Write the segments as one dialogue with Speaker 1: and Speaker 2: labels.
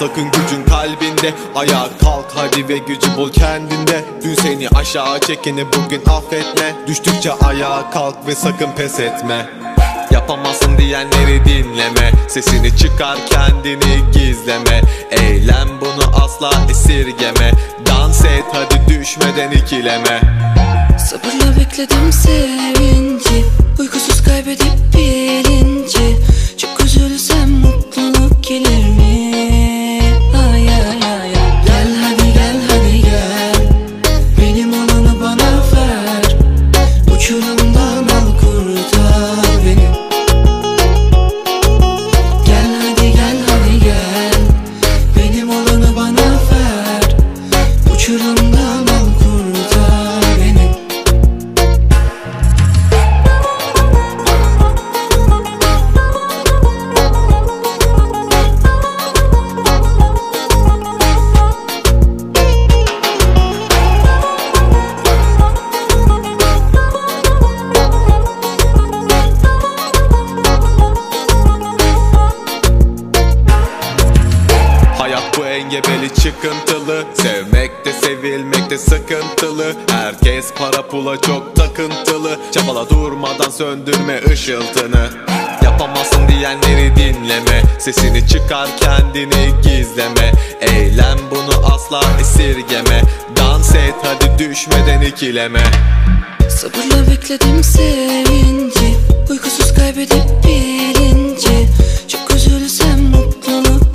Speaker 1: sakın gücün kalbinde. Ayağa kalk hadi ve gücü bul kendinde. Dün seni aşağı çekeni bugün affetme. Düştükçe ayağa kalk ve sakın pes etme. Yapamazsın diyenleri dinleme. Sesini çıkar kendini gizleme. Eylem bunu asla esirgeme. Dans et hadi düşmeden ikileme.
Speaker 2: Sabırla bekledim sevinci. Uykusuz kaybedip bilinci Çok
Speaker 1: çok takıntılı. Çabala durmadan söndürme ışıltını. Yapamazsın diyenleri dinleme. Sesini çıkar kendini gizleme. Eylem bunu asla esirgeme. Dans et hadi düşmeden ikileme.
Speaker 2: Sabırla bekledim sevinci. Uykusuz kaybedip bilinci. Çok üzülsem mutluluk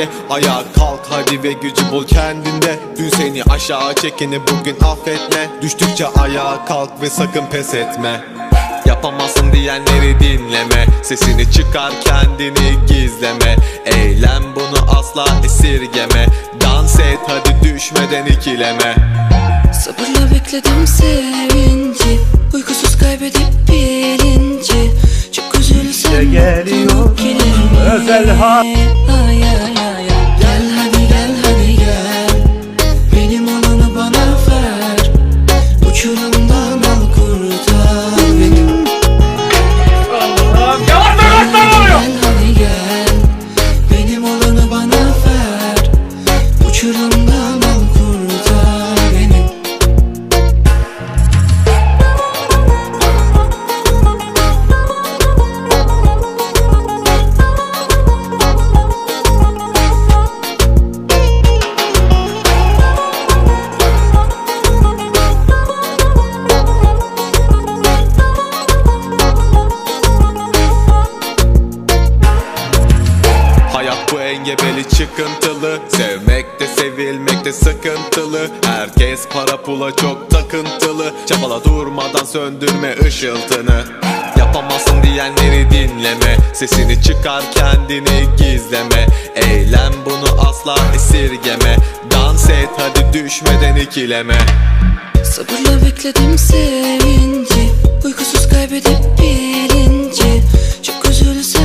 Speaker 1: kalbinde Ayağa kalk hadi ve gücü bul kendinde. Dün seni aşağı çekeni bugün affetme. Düştükçe ayağa kalk ve sakın pes etme. Yapamazsın diyenleri dinleme. Sesini çıkar kendini gizleme. Eylem bunu asla esirgeme. Dans et hadi düşmeden ikileme.
Speaker 2: Sabırla bekledim sevinci. Uykusuz kaybedip bilinci Üzülsem
Speaker 3: geliyor. Özel ha-
Speaker 2: engebeli çıkıntılı. Sevmek de sevilmek
Speaker 1: de sıkıntılı. Herkes para pula çok takıntılı. Çabala durmadan söndürme ışıltını. Yapamazsın diyenleri dinleme. Sesini çıkar kendini gizleme. Eylem bunu asla esirgeme. Dans et hadi düşmeden ikileme.
Speaker 2: Sabırla bekledim sevinci. Uykusuz kaybedip bilinci Çok üzülsem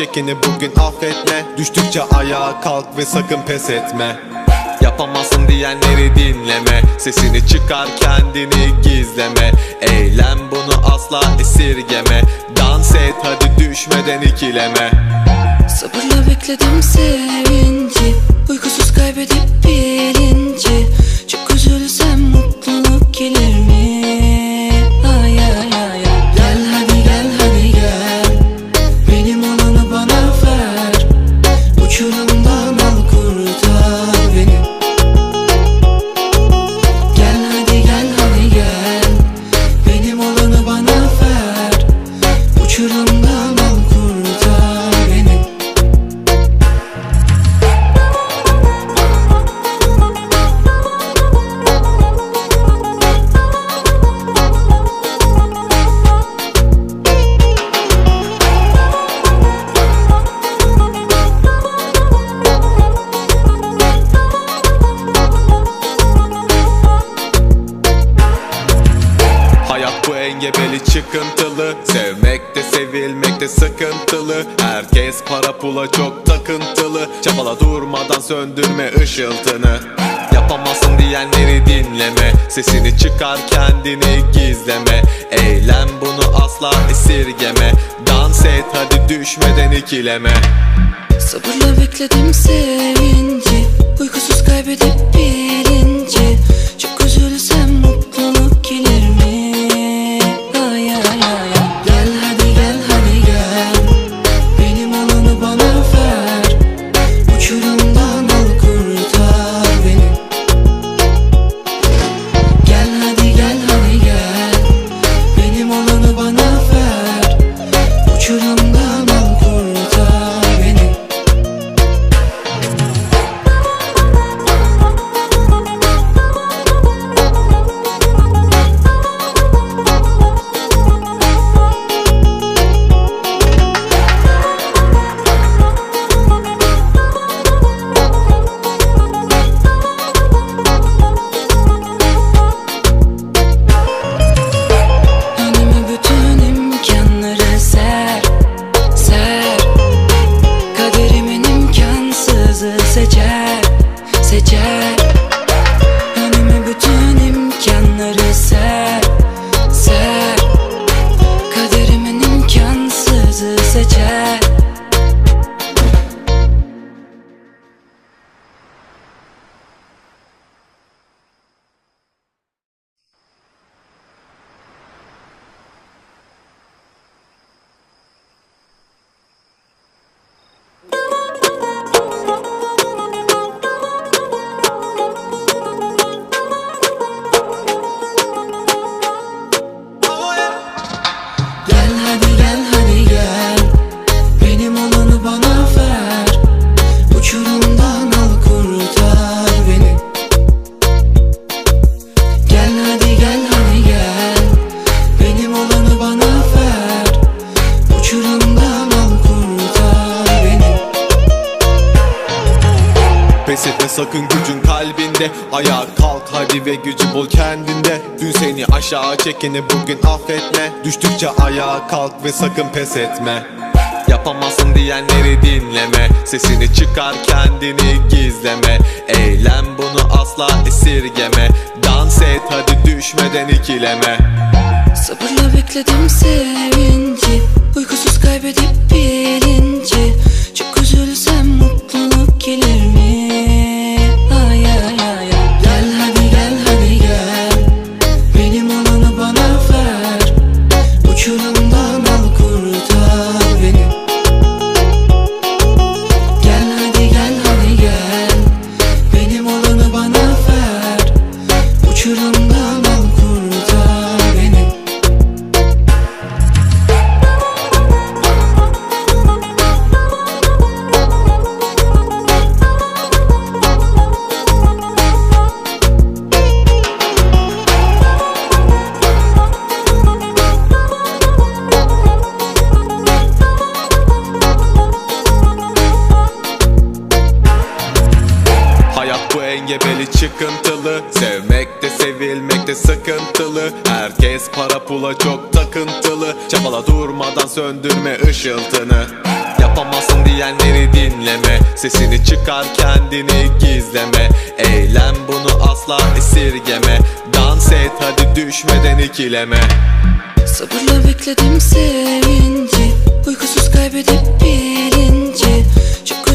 Speaker 1: çekeni bugün affetme. Düştükçe ayağa kalk ve sakın pes etme. Yapamazsın diyenleri dinleme. Sesini çıkar kendini gizleme. Eylem bunu asla esirgeme. Dans et hadi düşmeden ikileme.
Speaker 2: Sabırla bekledim sevinci. Uykusuz kaybedip bilinci Çok üzülsem mutluluk gelir mi?
Speaker 1: Engebeli çıkıntılı Sevmekte sevilmekte sıkıntılı. Herkes para pula çok takıntılı. Çabala durmadan söndürme ışıltını. Yapamazsın diyenleri dinleme. Sesini çıkar kendini gizleme. Eylem bunu asla esirgeme. Dans et hadi düşmeden ikileme.
Speaker 2: Sabırla bekledim sevinci. Uykusuz kaybedip bilinci
Speaker 1: ve gücü bul kendinde. Dün seni aşağı çekeni bugün affetme. Düştükçe ayağa kalk ve sakın pes etme. Yapamazsın diyenleri dinleme. Sesini çıkar kendini gizleme. Eylem bunu asla esirgeme. Dans et hadi düşmeden ikileme.
Speaker 2: Sabırla bekledim sevinci. Uykusuz kaybedip bilinci. Çok üzülsem mutluluk gelir mi?
Speaker 1: Sıkıntılı Herkes para pula çok takıntılı. Çabala durmadan söndürme ışıltını. Yapamazsın diyenleri dinleme. Sesini çıkar kendini gizleme. Eylem bunu asla esirgeme. Dans et hadi düşmeden ikileme.
Speaker 2: Sabırla bekledim sevinci. Uykusuz kaybedip bilinci Çok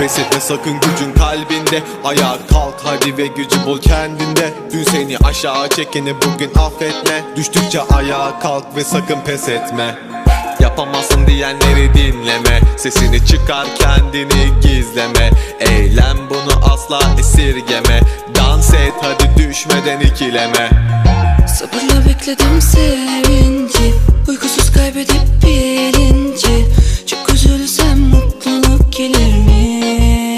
Speaker 1: Pes etme sakın gücün kalbinde. Ayağa kalk hadi ve gücü bul kendinde. Dün seni aşağı çekeni bugün affetme. Düştükçe ayağa kalk ve sakın pes etme. Yapamazsın diyenleri dinleme. Sesini çıkar kendini gizleme. Eylem bunu asla esirgeme. Dans et hadi düşmeden ikileme.
Speaker 2: Sabırla bekledim sevinci. Uykusuz kaybedip bir çekilir mi?